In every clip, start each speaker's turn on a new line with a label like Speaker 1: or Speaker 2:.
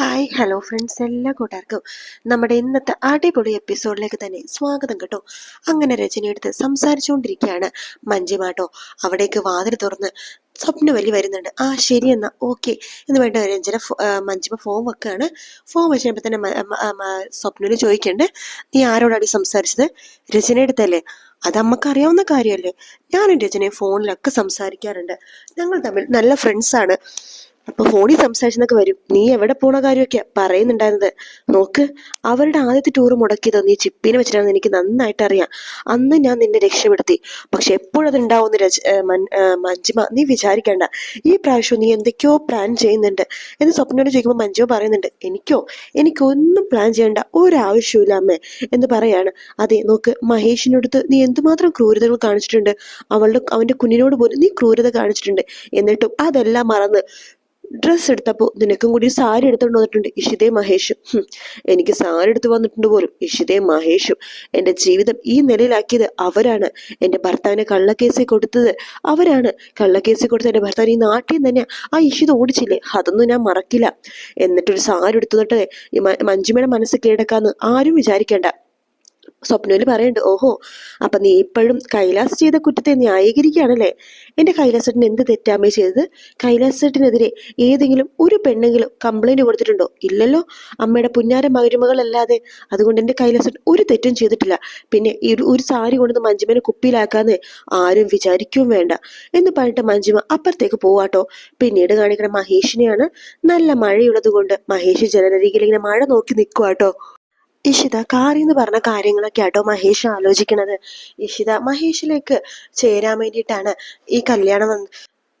Speaker 1: Hi hello friends എല്ലാ കൂട്ടുകാർക്കും നമ്മുടെ ഇന്നത്തെ അടിപൊളി എപ്പിസോഡിലേക്ക് തന്നെ സ്വാഗതം കേട്ടോ. അങ്ങനെ രചന എടുത്ത് സംസാരിച്ചുകൊണ്ടിരിക്കുകയാണ്. മഞ്ജിമാട്ടോ അവിടേക്ക് വാതിൽ തുറന്ന് സ്വപ്ന വലി വരുന്നുണ്ട്. ആ ശരി എന്നാ ഓക്കെ എന്ന് വേണ്ട രഞ്ജന മഞ്ജിമ ഫോം വെക്കുകയാണ്. ഫോം വെച്ചപ്പോൾ തന്നെ സ്വപ്നവിൽ ചോദിക്കണ്ട് നീ ആരോടാണ് സംസാരിച്ചത്? രചന എടുത്തല്ലേ അത് അമ്മക്കറിയാവുന്ന കാര്യമല്ലേ? ഞാനും രചനയും ഫോണിലൊക്കെ സംസാരിക്കാറുണ്ട്. ഞങ്ങൾ തമ്മിൽ നല്ല ഫ്രണ്ട്സാണ് അപ്പൊ ഫോണിൽ സംസാരിച്ചെന്നൊക്കെ വരും. നീ എവിടെ പോണ കാര്യമൊക്കെ പറയുന്നുണ്ടായിരുന്നത്? നോക്ക് അവരുടെ ആദ്യത്തെ ടൂർ മുടക്കിയത് നീ ചിപ്പിനെ വെച്ചിട്ടാണെന്ന് എനിക്ക് നന്നായിട്ട് അറിയാം. അന്ന് ഞാൻ നിന്നെ രക്ഷപ്പെടുത്തി. പക്ഷെ എപ്പോഴത് ഉണ്ടാവുമെന്ന് രച മഞ്ജിമ നീ വിചാരിക്കണ്ട. ഈ പ്രാവശ്യം നീ എന്തൊക്കെയോ പ്ലാൻ ചെയ്യുന്നുണ്ട്. എന്ന് സ്വപ്നോട് ചോദിക്കുമ്പോൾ മഞ്ജിമ പറയുന്നുണ്ട് എനിക്കോ? എനിക്കൊന്നും പ്ലാൻ ചെയ്യേണ്ട ഒരാവശ്യമില്ല അമ്മേ എന്ന് പറയാണ്. അതെ നോക്ക് മഹേഷിനടുത്ത് നീ എന്തുമാത്രം ക്രൂരതകൾ കാണിച്ചിട്ടുണ്ട്. അവളുടെ അവന്റെ കുഞ്ഞിനോട് പോലും നീ ക്രൂരത കാണിച്ചിട്ടുണ്ട്. എന്നിട്ടും അതെല്ലാം മറന്ന് ഡ്രസ്സ് എടുത്തപ്പോൾ നിനക്കും കൂടി സാരി എടുത്തുകൊണ്ട് വന്നിട്ടുണ്ട് ഇഷിതേ മഹേഷും. എനിക്ക് സാരി എടുത്ത് വന്നിട്ടുണ്ട് പോലും ഇഷിതേ മഹേഷും. എന്റെ ജീവിതം ഈ നിലയിലാക്കിയത് അവരാണ്. എന്റെ ഭർത്താവിനെ കള്ളക്കേസിൽ കൊടുത്തത് അവരാണ്. കള്ളക്കേസിൽ കൊടുത്ത എന്റെ ഭർത്താവിന് ഈ നാട്ടിൽ നിന്ന് തന്നെ ആ ഇഷിത ഓടിച്ചില്ലേ? അതൊന്നും ഞാൻ മറക്കില്ല. എന്നിട്ടൊരു സാരി എടുത്തു തൊട്ടേ മഞ്ജുമയുടെ മനസ്സ് കീഴടക്കാന്ന് ആരും വിചാരിക്കേണ്ട. സ്വപ്നയിൽ പറയുന്നുണ്ട് ഓഹോ അപ്പൊ നീ ഇപ്പോഴും കൈലാസ് ചെയ്ത കുറ്റത്തെ ന്യായീകരിക്കുകയാണല്ലേ? എന്റെ കൈലാസ് ചേട്ടൻ എന്ത് തെറ്റാമേ ചെയ്തത്? കൈലാസ് കൈലാസേട്ടനെതിരെ ഏതെങ്കിലും ഒരു പെണ്ണെങ്കിലും കംപ്ലൈന്റ് കൊടുത്തിട്ടുണ്ടോ? ഇല്ലല്ലോ അമ്മയുടെ പുന്നാര മരുമകളല്ലാതെ. അതുകൊണ്ട് എന്റെ കൈലാസ് ചേട്ടൻ ഒരു തെറ്റും ചെയ്തിട്ടില്ല. പിന്നെ ഒരു സാരി കൊണ്ടുവന്ന് മഞ്ജിമനെ കുപ്പിയിലാക്കാന്ന് ആരും വിചാരിക്കുകയും വേണ്ട. എന്ന് പറഞ്ഞിട്ട് മഞ്ജിമ അപ്പുറത്തേക്ക് പോവാട്ടോ പിന്നീട് കാണിക്കണ മഹേഷിനെയാണ് നല്ല മഴയുള്ളത് കൊണ്ട് മഹേഷ് ജനനരികിൽ ഇങ്ങനെ മഴ നോക്കി നിൽക്കുവാട്ടോ ഇഷിത കാറി എന്ന് പറഞ്ഞ കാര്യങ്ങളൊക്കെ ആട്ടോ മഹേഷ് ആലോചിക്കണത്. ഇഷിത മഹേഷിലേക്ക് ചേരാൻ വേണ്ടിയിട്ടാണ് ഈ കല്യാണം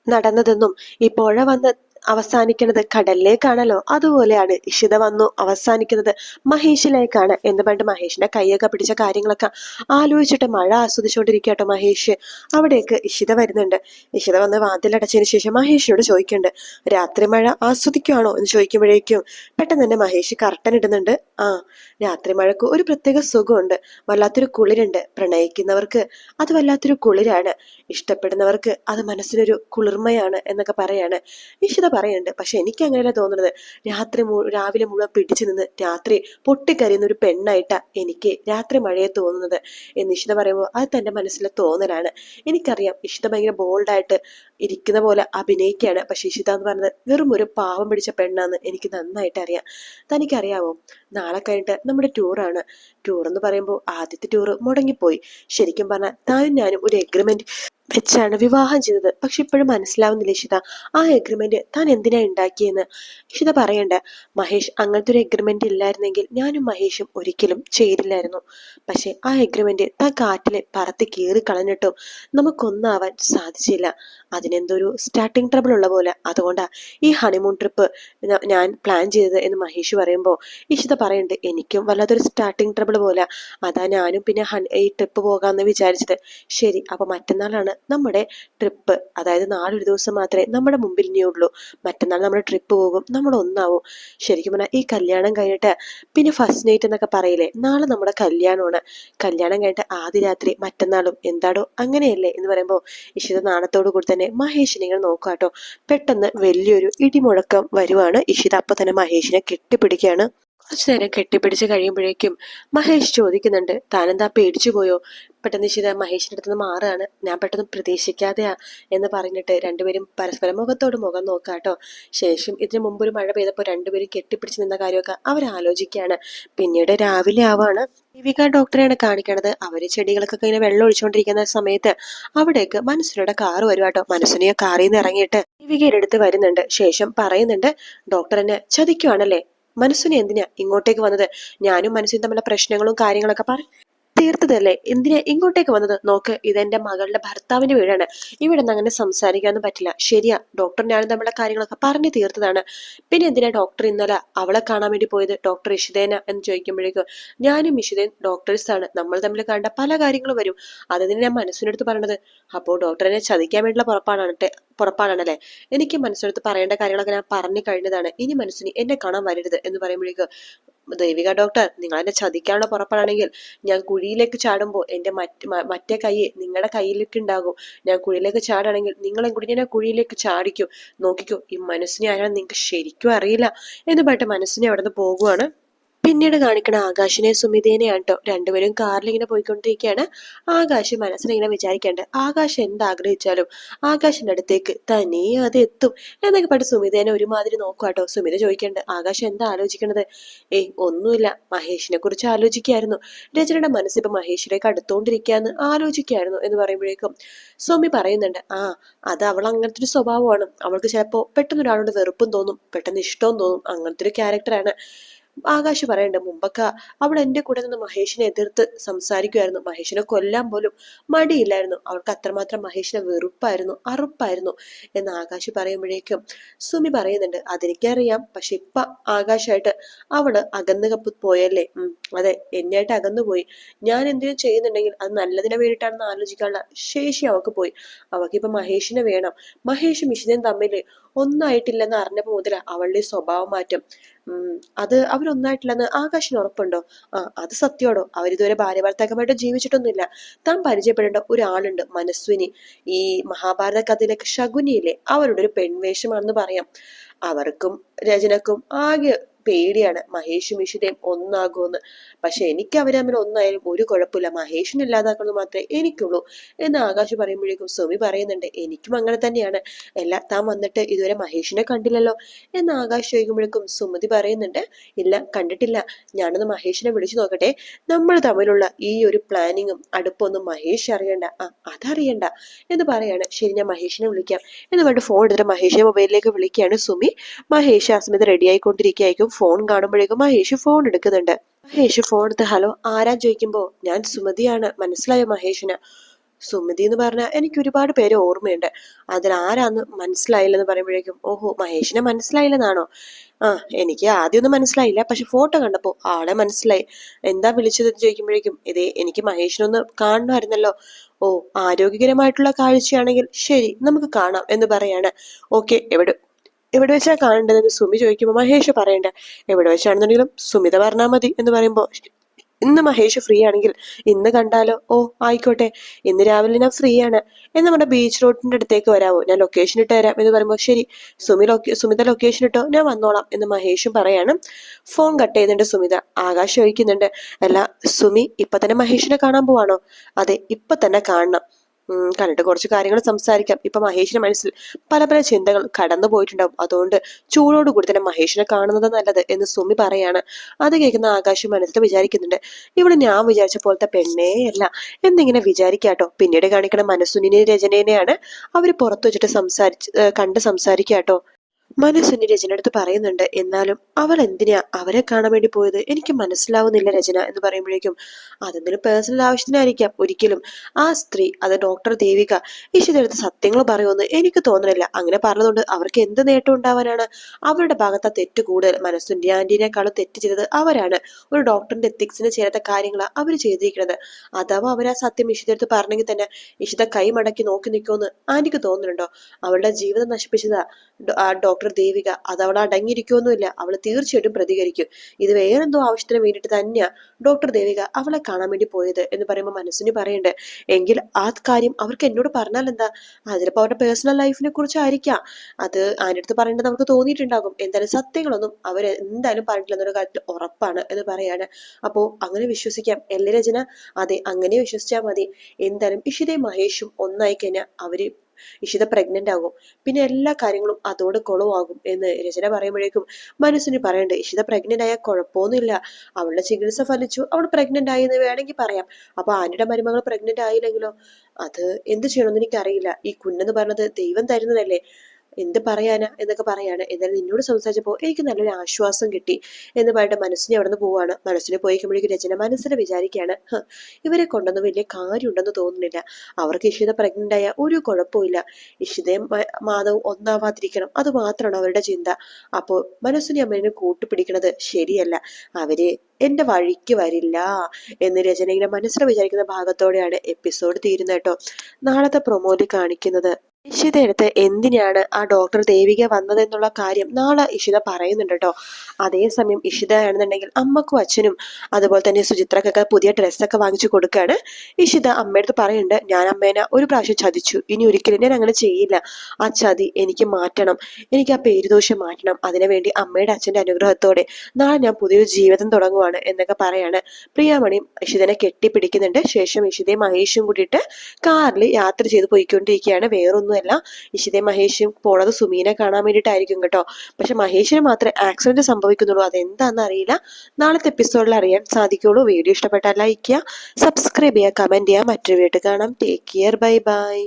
Speaker 1: നടന്നതെന്നും ഈ പുഴ വന്ന് അവസാനിക്കുന്നത് കടലിലേക്കാണല്ലോ. അതുപോലെയാണ് ഇഷിത വന്നു അവസാനിക്കുന്നത് മഹേഷിലേക്കാണ് എന്ന് പണ്ട് മഹേഷിന്റെ കൈയൊക്കെ പിടിച്ച കാര്യങ്ങളൊക്കെ ആലോചിച്ചിട്ട് മഴ ആസ്വദിച്ചുകൊണ്ടിരിക്കട്ടോ മഹേഷ്. അവിടേക്ക് ഇഷിത വരുന്നുണ്ട്. ഇഷിത വന്ന് വാതിലടച്ചതിന് ശേഷം മഹേഷിനോട് ചോദിക്കുന്നുണ്ട് രാത്രി മഴ ആസ്വദിക്കുവാണോ? എന്ന് ചോദിക്കുമ്പോഴേക്കും പെട്ടെന്ന് തന്നെ മഹേഷ് കർട്ടൻ ഇടുന്നുണ്ട് ആ രാത്രി മഴക്ക് ഒരു പ്രത്യേക സുഖമുണ്ട്. വല്ലാത്തൊരു കുളിരുണ്ട്. പ്രണയിക്കുന്നവർക്ക് അത് വല്ലാത്തൊരു കുളിരാണ്. ഇഷ്ടപ്പെടുന്നവർക്ക് അത് മനസ്സിനൊരു കുളിർമയാണ് എന്നൊക്കെ പറയാണ്. നിഷിത പറയുന്നുണ്ട്. പക്ഷെ എനിക്ക് അങ്ങനെയല്ല തോന്നുന്നത്. രാത്രി രാവിലെ മുഴുവൻ പിടിച്ചു നിന്ന് രാത്രി പൊട്ടിക്കരയുന്ന ഒരു പെണ്ണായിട്ടാ എനിക്ക് രാത്രി മഴയെ തോന്നുന്നത് എന്ന് ഇഷിത പറയുമ്പോൾ അത് തന്റെ മനസ്സിലെ തോന്നലാണ്. എനിക്കറിയാം ഇഷിത ഭയങ്കര ബോൾഡായിട്ട് ഇരിക്കുന്ന പോലെ അഭിനയിക്കുകയാണ്. പക്ഷെ ഇഷിത എന്ന് പറയുന്നത് വെറും ഒരു പാവം പിടിച്ച പെണ്ണാന്ന് എനിക്ക് നന്നായിട്ട് അറിയാം. തനിക്കറിയാമോ നാളെ കഴിഞ്ഞിട്ട് നമ്മുടെ ടൂറാണ്. ടൂർ എന്ന് പറയുമ്പോൾ ആദ്യത്തെ ടൂർ മുടങ്ങിപ്പോയി. ശരിക്കും പറഞ്ഞാൽ താനും ഞാനും ഒരു എഗ്രിമെന്റ് വെച്ചാണ് വിവാഹം ചെയ്തത്. പക്ഷെ ഇപ്പോഴും മനസ്സിലാവുന്നില്ല ഇഷിത. ആ എഗ്രിമെന്റ് താൻ എന്തിനാ ഉണ്ടാക്കിയെന്ന് ഇഷിത പറയണ്ട മഹേഷ് അങ്ങനത്തെ ഒരു എഗ്രിമെന്റ് ഇല്ലായിരുന്നെങ്കിൽ ഞാനും മഹേഷും ഒരിക്കലും ചേരില്ലായിരുന്നു പക്ഷെ ആ എഗ്രിമെന്റ് താൻ കാറ്റിലെ പറത്തി കീറി കളഞ്ഞിട്ടും നമുക്കൊന്നാവാൻ സാധിച്ചില്ല. അതിനെന്തോ ഒരു സ്റ്റാർട്ടിങ് ട്രബിൾ ഉള്ള പോലെ. അതുകൊണ്ടാ ഈ ഹണിമൂൺ ട്രിപ്പ് ഞാൻ പ്ലാൻ ചെയ്തത് എന്ന് മഹേഷ് പറയുമ്പോൾ ഇഷിത പറയുന്നുണ്ട് എനിക്കും വല്ലാത്തൊരു സ്റ്റാർട്ടിങ് ട്രബിൾ പോലെ. അതാ ഞാനും പിന്നെ ഈ ട്രിപ്പ് പോകാമെന്ന് വിചാരിച്ചത്. ശരി അപ്പൊ മറ്റന്നാളാണ് നമ്മുടെ ട്രിപ്പ് അതായത് നാളെ ഒരു ദിവസം മാത്രമേ നമ്മുടെ മുമ്പിൽ ഇനിയുള്ളൂ മറ്റന്നാൾ നമ്മുടെ ട്രിപ്പ് പോകും നമ്മൾ ഒന്നാവും. ശരിക്കും പറഞ്ഞാൽ ഈ കല്യാണം കഴിഞ്ഞിട്ട് പിന്നെ ഫസ്റ്റ് നൈറ്റ് എന്നൊക്കെ പറയില്ലേ നാളെ നമ്മുടെ കല്യാണമാണ്. കല്യാണം കഴിഞ്ഞിട്ട് ആദ്യ രാത്രി മറ്റന്നാളും എന്താടോ അങ്ങനെയല്ലേ എന്ന് പറയുമ്പോൾ ഇഷിത നാണത്തോടു കൂടി തന്നെ മഹേഷിനെ ഇങ്ങനെ നോക്കാട്ടോ പെട്ടെന്ന് വലിയൊരു ഇടിമുഴക്കം വരുവാണ് ഇഷിത. അപ്പൊ തന്നെ മഹേഷിനെ കെട്ടിപ്പിടിക്കുകയാണ്. കുറച്ചു നേരം കെട്ടിപ്പിടിച്ച് കഴിയുമ്പോഴേക്കും മഹേഷ് ചോദിക്കുന്നുണ്ട് താനെന്താ പേടിച്ചു പോയോ? പെട്ടെന്ന് ഇഷിത മഹേഷിന്റെ അടുത്ത് നിന്ന് മാറുകയാണ് ഞാൻ പെട്ടെന്ന് പ്രതീക്ഷിക്കാതെയാ എന്ന് പറഞ്ഞിട്ട് രണ്ടുപേരും പരസ്പരം മുഖത്തോട് മുഖം നോക്കാട്ടോ ശേഷം ഇതിനു മുമ്പ് ഒരു മഴ പെയ്തപ്പോൾ രണ്ടുപേരും കെട്ടിപ്പിടിച്ച് നിന്ന കാര്യമൊക്കെ അവർ ആലോചിക്കുകയാണ് പിന്നീട് രാവിലെ ആവാണ്. ദീപിക ഡോക്ടറെയാണ് കാണിക്കണത്. അവർ ചെടികൾക്കൊക്കെ ഇങ്ങനെ വെള്ളം ഒഴിച്ചുകൊണ്ടിരിക്കുന്ന സമയത്ത് അവിടേക്ക് മനസ്സിലൂടെ കാറ് വരുവാട്ടോ മനസ്സിനെ കാറിൽ നിന്ന് ഇറങ്ങിയിട്ട് ദീപികയുടെ അടുത്ത് വരുന്നുണ്ട്. ശേഷം പറയുന്നുണ്ട് ഡോക്ടർ എന്നെ ചതിക്കുവാണല്ലേ? മനസ്സിനെ എന്തിനാ ഇങ്ങോട്ടേക്ക് വന്നത്? ഞാനും മനസ്സിനും തമ്മിലുള്ള പ്രശ്നങ്ങളും കാര്യങ്ങളൊക്കെ പറ തീർത്തതല്ലേ? എന്തിനാ ഇങ്ങോട്ടേക്ക് വന്നത്? നോക്ക് ഇതെന്റെ മകളുടെ ഭർത്താവിന്റെ വീടാണ്. ഇവിടെ നിന്ന് അങ്ങനെ സംസാരിക്കാനൊന്നും പറ്റില്ല. ശരിയാ ഡോക്ടർ ഞാനും തമ്മിലുള്ള കാര്യങ്ങളൊക്കെ പറഞ്ഞു തീർത്തതാണ്. പിന്നെ എന്തിനാ ഡോക്ടർ ഇന്നലെ അവളെ കാണാൻ വേണ്ടി പോയത്? ഡോക്ടർ ഇഷിതേന എന്ന് ചോദിക്കുമ്പോഴേക്കും ഞാനും ഇഷിതേൻ ഡോക്ടേഴ്സ് ആണ് നമ്മൾ തമ്മിൽ കണ്ട പല കാര്യങ്ങളും വരും. അതിന് ഞാൻ മനസ്സിനെടുത്ത് പറയണത്? അപ്പോൾ ഡോക്ടറിനെ ചതിക്കാൻ വേണ്ടിയുള്ള പുറപ്പാടാണ് പുറപ്പാടാണല്ലേ? എനിക്ക് മനസ്സിനെടുത്ത് പറയേണ്ട കാര്യങ്ങളൊക്കെ ഞാൻ പറഞ്ഞു കഴിഞ്ഞതാണ്. ഇനി മനസ്സിന് എന്നെ കാണാൻ വരരുത് എന്ന് പറയുമ്പോഴേക്ക് ദേവിക ഡോക്ടർ നിങ്ങൾ എന്നെ ചതിക്കാനുള്ള പുറപ്പാണെങ്കിൽ ഞാൻ കുഴിയിലേക്ക് ചാടുമ്പോൾ എന്റെ മറ്റ് മറ്റേ കൈ നിങ്ങളുടെ കയ്യിലേക്ക് ഉണ്ടാകും. ഞാൻ കുഴിയിലേക്ക് ചാടുകയാണെങ്കിൽ നിങ്ങളെ കൂടി ഞാൻ കുഴിയിലേക്ക് ചാടിക്കും. നോക്കിക്കോ ഈ മനസ്സിനെ ആരാണ് നിങ്ങൾക്ക് ശരിക്കും അറിയില്ല? എന്ന് പറഞ്ഞിട്ട് മനസ്സിനെ അവിടെ നിന്ന് പോകുവാണ് പിന്നീട് കാണിക്കണ ആകാശിനെ സുമിതേനെയാണ് കേട്ടോ രണ്ടുപേരും കാറിൽ ഇങ്ങനെ പോയിക്കൊണ്ടിരിക്കുകയാണ് ആകാശ് മനസ്സിലിങ്ങനെ വിചാരിക്കേണ്ട ആകാശ് എന്താഗ്രഹിച്ചാലും ആകാശിന്റെ അടുത്തേക്ക് തനിയെ അത് എത്തും എന്നൊക്കെ പറഞ്ഞ് സുമിതേനെ ഒരുമാതിരി നോക്കുക സുമിത ചോദിക്കേണ്ട ആകാശ് എന്താ ആലോചിക്കണത്? ഏയ് ഒന്നുമില്ല മഹേഷിനെ കുറിച്ച് ആലോചിക്കായിരുന്നു. രചനയുടെ മനസ്സിപ്പോ മഹേഷിലേക്ക് അടുത്തോണ്ടിരിക്കാന്ന് ആലോചിക്കായിരുന്നു എന്ന് പറയുമ്പോഴേക്കും സുമി പറയുന്നുണ്ട് ആ അത് അവൾ അങ്ങനത്തെ ഒരു സ്വഭാവമാണ്. അവൾക്ക് ചിലപ്പോ പെട്ടെന്ന് ഒരാളോട് വെറുപ്പും തോന്നും പെട്ടെന്ന് ഇഷ്ടവും തോന്നും. അങ്ങനത്തെ ഒരു ക്യാരക്ടറാണ് ആകാശ് പറയണ്ട മുമ്പൊക്കെ അവൾ എന്റെ കൂടെ നിന്ന് മഹേഷിനെ എതിർത്ത് സംസാരിക്കുമായിരുന്നു മഹേഷിനെ കൊല്ലാൻ പോലും മടിയില്ലായിരുന്നു. അവൾക്ക് അത്രമാത്രം മഹേഷിനെ വെറുപ്പായിരുന്നു അറുപ്പായിരുന്നു. എന്ന് ആകാശ് പറയുമ്പോഴേക്കും സുമി പറയുന്നുണ്ട് അതെനിക്കറിയാം. പക്ഷെ ഇപ്പൊ ആകാശായിട്ട് അവൾ അകന്ന് കപ്പ് പോയല്ലേ? ഉം അതെ എന്നെയായിട്ട് അകന്നു പോയി. ഞാൻ എന്തെങ്കിലും ചെയ്യുന്നുണ്ടെങ്കിൽ അത് നല്ലതിനെ വേണ്ടിയിട്ടാണെന്ന് ആലോചിക്കാനുള്ള ശേഷി അവൾക്ക് പോയി. അവൾക്ക് മഹേഷിനെ വേണം. മഹേഷും മിഷിതയും തമ്മിൽ ഒന്നായിട്ടില്ലെന്ന് അറിഞ്ഞപ്പോൾ മുതൽ അവളുടെ സ്വഭാവ മാറ്റം അത് അവരൊന്നായിട്ടില്ലെന്ന് ആകാശിന് ഉറപ്പുണ്ടോ? ആ അത് സത്യോടോ അവരിതുവരെ ഭാര്യ ഭർത്താക്കമായിട്ട് ജീവിച്ചിട്ടൊന്നുമില്ല. താൻ പരിചയപ്പെടേണ്ട ഒരാളുണ്ട് മനസ്വിനി. ഈ മഹാഭാരത കഥയിലെ ശകുനിയില്ലേ? അവരുടെ ഒരു പെൺവേഷമാണെന്ന് പറയാം. അവർക്കും രചനക്കും ആകെ പേടിയാണ്. മഹേഷും ഇഷിതയും ഒന്നാകുമെന്ന്. പക്ഷെ എനിക്ക് അവർ തമ്മിൽ ഒന്നായാലും ഒരു കുഴപ്പമില്ല. മഹേഷിനെ ഇല്ലാതാക്കുന്നത് മാത്രമേ എനിക്കുള്ളൂ. എന്ന് ആകാശ് പറയുമ്പോഴേക്കും സുമി പറയുന്നുണ്ട് എനിക്കും അങ്ങനെ തന്നെയാണ്. എല്ലാ താൻ വന്നിട്ട് ഇതുവരെ മഹേഷിനെ കണ്ടില്ലല്ലോ? എന്ന് ആകാശ് ചോദിക്കുമ്പോഴേക്കും സുമതി പറയുന്നുണ്ട് ഇല്ല കണ്ടിട്ടില്ല. ഞാനൊന്ന് മഹേഷിനെ വിളിച്ചു നോക്കട്ടെ. നമ്മൾ തമ്മിലുള്ള ഈ ഒരു പ്ലാനിങ്ങും അടുപ്പൊന്നും മഹേഷ് അറിയണ്ട. ആ അതറിയണ്ട. എന്ന് പറയാണ്. ശരി ഞാൻ മഹേഷിനെ വിളിക്കാം. എന്ന് പറഞ്ഞിട്ട് ഫോൺ എടുത്തിട്ട് മഹേഷിനെ മൊബൈലിലേക്ക് വിളിക്കുകയാണ് സുമി. മഹേഷ് അസ്മിത റെഡി ആയിക്കൊണ്ടിരിക്കുകയായിരിക്കും. ഫോൺ കാണുമ്പോഴേക്കും മഹേഷ് ഫോൺ എടുക്കുന്നുണ്ട്. മഹേഷ് ഫോൺ എടുത്ത് ഹലോ ആരാ? ചോദിക്കുമ്പോ ഞാൻ സുമതിയാണ്. മനസ്സിലായോ മഹേഷിന്? സുമതി എന്ന് പറഞ്ഞാൽ എനിക്ക് ഒരുപാട് പേര് ഓർമ്മയുണ്ട്. അതിൽ ആരാന്ന് മനസ്സിലായില്ലെന്ന് പറയുമ്പോഴേക്കും ഓഹോ മഹേഷിനെ മനസ്സിലായില്ലെന്നാണോ? ആ എനിക്ക് ആദ്യമൊന്നും മനസ്സിലായില്ല. പക്ഷെ ഫോട്ടോ കണ്ടപ്പോൾ ആളെ മനസ്സിലായി. എന്താ വിളിച്ചതെന്ന് ചോദിക്കുമ്പോഴേക്കും ഇതേ എനിക്ക് മഹേഷിനൊന്ന് കാണണമായിരുന്നല്ലോ. ഓ ആരോഗ്യകരമായിട്ടുള്ള കാഴ്ചയാണെങ്കിൽ ശരി നമുക്ക് കാണാം എന്ന് പറയാണ്. ഓക്കെ എവിടെ എവിടെ വെച്ചാ കാണേണ്ടതെന്ന് സുമി ചോദിക്കുമ്പോൾ മഹേഷ് പറയണ്ട എവിടെ വെച്ചാണെന്നുണ്ടെങ്കിലും സുമിത പറഞ്ഞാൽ മതി എന്ന് പറയുമ്പോൾ ഇന്ന് മഹേഷ് ഫ്രീ ആണെങ്കിൽ ഇന്ന് കണ്ടാലോ? ഓ ആയിക്കോട്ടെ ഇന്ന് രാവിലെ ഞാൻ ഫ്രീ ആണ് എന്ന് നമ്മുടെ ബീച്ച് റോഡിന്റെ അടുത്തേക്ക് വരാമോ ഞാൻ ലൊക്കേഷൻ ഇട്ട് തരാം എന്ന് പറയുമ്പോൾ ശരി സുമി ലൊക്കേ സുമിത ലൊക്കേഷൻ ഇട്ടോ? ഞാൻ വന്നോളാം എന്ന് മഹേഷും പറയാണ്. ഫോൺ കട്ട് ചെയ്യുന്നുണ്ട് സുമിത. ആകാശം ഒഴിക്കുന്നുണ്ട് അല്ല സുമി ഇപ്പൊ തന്നെ മഹേഷിനെ കാണാൻ പോവാണോ? അതെ ഇപ്പൊ തന്നെ കാണണം. കണ്ടിട്ട് കുറച്ച് കാര്യങ്ങൾ സംസാരിക്കാം. ഇപ്പൊ മഹേഷിന്റെ മനസ്സിൽ പല പല ചിന്തകൾ കടന്നു പോയിട്ടുണ്ടാവും. അതുകൊണ്ട് ചൂടോട് കൂടി തന്നെ മഹേഷിനെ കാണുന്നത് നല്ലത് എന്ന് സുമി പറയാണ്. അത് കേൾക്കുന്ന ആകാശം മനസ്സിൽ വിചാരിക്കുന്നുണ്ട് ഇവിടെ ഞാൻ വിചാരിച്ച പോലത്തെ പെണ്ണേ അല്ല. എന്നിങ്ങനെ വിചാരിക്കാട്ടോ. പിന്നീട് കാണിക്കണ മനസ്സുനിനെ രചനേനെയാണ് അവർ പുറത്തു വെച്ചിട്ട് സംസാരിച്ച് കണ്ട് സംസാരിക്കാട്ടോ. മനസ്സിന് രചന അടുത്ത് പറയുന്നുണ്ട്. എന്നാലും അവൾ എന്തിനാ അവരെ കാണാൻ വേണ്ടി പോയത്? എനിക്ക് മനസ്സിലാവുന്നില്ല രചന എന്ന് പറയുമ്പോഴേക്കും. അതെന്തെങ്കിലും പേഴ്സണൽ ആവശ്യത്തിനായിരിക്കാം. ഒരിക്കലും. ആ സ്ത്രീ അത് ഡോക്ടർ ദേവിക ഇഷിതെടുത്ത് സത്യങ്ങൾ പറയുമെന്ന് എനിക്ക് തോന്നുന്നില്ല അങ്ങനെ പറഞ്ഞതുകൊണ്ട് അവർക്ക് എന്ത് നേട്ടം ഉണ്ടാവാനാണ്? അവരുടെ ഭാഗത്ത് തെറ്റ് കൂടുതൽ. മനസ്സിന്റെ ആന്റിനേക്കാളും തെറ്റ് ചെയ്തത് അവരാണ്. ഒരു ഡോക്ടറിന്റെ എത്തിക്സിന് ചേരാത്ത കാര്യങ്ങളാണ് അവർ ചെയ്തിരിക്കുന്നത് അഥവാ അവർ ആ സത്യം ഇഷിതെടുത്ത് പറഞ്ഞെങ്കിൽ തന്നെ ഇഷിത കൈ മടക്കി നോക്കി നിൽക്കുമെന്ന് ആന്റിക്ക് തോന്നുന്നുണ്ടോ അവളുടെ ജീവിതം നശിപ്പിച്ചതാ ആ ഡോക്ടർ ദേവിക അത് അവൾ അടങ്ങിയിരിക്കുമൊന്നുമില്ല അവൾ തീർച്ചയായിട്ടും പ്രതികരിക്കും. ഇത് വേറെന്തോ ആവശ്യത്തിന് വേണ്ടിയിട്ട് തന്നെയാണ് ഡോക്ടർ ദേവിക അവളെ കാണാൻ വേണ്ടി പോയത് എന്ന് പറയുമ്പോൾ മനസ്സിന് പറയണ്ടേ എങ്കിൽ ആ കാര്യം അവർക്ക് എന്നോട് പറഞ്ഞാൽ എന്താ? അതിലിപ്പോൾ അവരുടെ പേഴ്സണൽ ലൈഫിനെ കുറിച്ചായിരിക്കാം. അത് അതിന്റെ അടുത്ത് പറയേണ്ടത് നമുക്ക് തോന്നിയിട്ടുണ്ടാകും. എന്തായാലും സത്യങ്ങളൊന്നും അവർ എന്തായാലും പറഞ്ഞിട്ടില്ല എന്നൊരു കാര്യത്തിൽ ഉറപ്പാണ് എന്ന് പറയാണ്. അപ്പോൾ അങ്ങനെ വിശ്വസിക്കാം. എല്ലേ രചന? അതെ അങ്ങനെ വിശ്വസിച്ചാൽ മതി. എന്തായാലും ഇഷിതയും മഹേഷും ഒന്നായി കഴിഞ്ഞാൽ അവർ ഇഷിത പ്രഗ്നന്റ് ആകും. പിന്നെ എല്ലാ കാര്യങ്ങളും അതോട് കുളവാകും എന്ന് രചന പറയുമ്പോഴേക്കും മനസ്സിന് പറയണ്ട ഇഷിത പ്രഗ്നന്റ് ആയാൽ കുഴപ്പമൊന്നുമില്ല. അവളുടെ ചികിത്സ ഫലിച്ചു അവൾ പ്രഗ്നന്റ് ആയി എന്ന് വേണമെങ്കിൽ പറയാം. അപ്പൊ ആനയുടെ മരുമകൾ പ്രഗ്നന്റ് ആയില്ലെങ്കിലോ? അത് എന്ത് ചെയ്യണമെന്ന് എനിക്കറിയില്ല. ഈ കുഞ്ഞെന്ന് പറഞ്ഞത് ദൈവം തരുന്നതല്ലേ? എന്ത് പറയാനാ എന്നൊക്കെ പറയാണ്. എന്നാലും നിന്നോട് സംസാരിച്ചപ്പോൾ എനിക്ക് നല്ലൊരു ആശ്വാസം കിട്ടി എന്ന് പറഞ്ഞിട്ട് മനസ്സിനെ അവിടെ നിന്ന് പോവാണ്. മനസ്സിന് പോയിക്കുമ്പോഴേക്കും രചന മനസ്സിനെ വിചാരിക്കുകയാണ്. ഇവരെ കൊണ്ടൊന്നും വലിയ കാര്യമുണ്ടെന്ന് തോന്നുന്നില്ല. അവർക്ക് ഇഷിത പ്രഗ്നന്റ് ആയ ഒരു കുഴപ്പമില്ല ഇഷിതയും മാധവും ഒന്നാവാതിരിക്കണം. അത് മാത്രമാണ് അവരുടെ ചിന്ത. അപ്പോൾ മനസ്സിനെ അമ്മേനെ കൂട്ടുപിടിക്കണത് ശരിയല്ല. അവർ എന്റെ വഴിക്ക് വരില്ല എന്ന് രചന ഇങ്ങനെ മനസ്സിൽ വിചാരിക്കുന്ന ഭാഗത്തോടെയാണ് എപ്പിസോഡ് തീരുന്നത് കേട്ടോ. നാളത്തെ പ്രൊമോയിൽ കാണിക്കുന്നത് ഇഷിതയെടുത്ത് എന്തിനാണ് ആ ഡോക്ടർ ദേവിക വന്നതെന്നുള്ള കാര്യം നാളെ ഇഷിത പറയുന്നുണ്ട് കേട്ടോ അതേസമയം ഇഷിതയാണെന്നുണ്ടെങ്കിൽ അമ്മക്കും അച്ഛനും അതുപോലെ തന്നെ സുചിത്രക്കൊക്കെ പുതിയ ഡ്രസ്സൊക്കെ വാങ്ങിച്ചു കൊടുക്കുകയാണ് ഇഷിത അമ്മയടുത്ത് പറയുന്നുണ്ട് ഞാൻ അമ്മേനെ ഒരു പ്രാവശ്യം ചതിച്ചു. ഇനി ഒരിക്കലും ഞാൻ അങ്ങനെ ചെയ്യില്ല. ആ ചതി എനിക്ക് മാറ്റണം. എനിക്ക് ആ പേരുദോഷം മാറ്റണം. അതിനുവേണ്ടി അമ്മയുടെ അച്ഛന്റെ അനുഗ്രഹത്തോടെ നാളെ ഞാൻ പുതിയൊരു ജീവിതം തുടങ്ങുവാണ് എന്നൊക്കെ പറയാണ്. പ്രിയാമണിയും ഇഷിതനെ കെട്ടിപ്പിടിക്കുന്നുണ്ട്. ശേഷം ഇഷിതയും മഹേഷും കൂടിയിട്ട് കാറിൽ യാത്ര ചെയ്ത് പോയിക്കൊണ്ടിരിക്കുകയാണ്. വേറൊന്നും ഒന്നുമല്ല. ഇഷിതയും മഹേഷും പോണത് സുമീനെ കാണാൻ വേണ്ടിയിട്ടായിരിക്കും കേട്ടോ. പക്ഷെ മഹേഷിന് മാത്രമേ ആക്സിഡന്റ് സംഭവിക്കുന്നുള്ളൂ. അതെന്താണെന്ന് അറിയില്ല. നാളത്തെ എപ്പിസോഡിൽ അറിയാൻ സാധിക്കുള്ളൂ. വീഡിയോ ഇഷ്ടപ്പെട്ടാൽ ലൈക്ക് ചെയ്യുക സബ്സ്ക്രൈബ് ചെയ്യുക കമന്റ് ചെയ്യുക. മറ്റൊരു വീട്ടിൽ കാണാം. Take care bye bye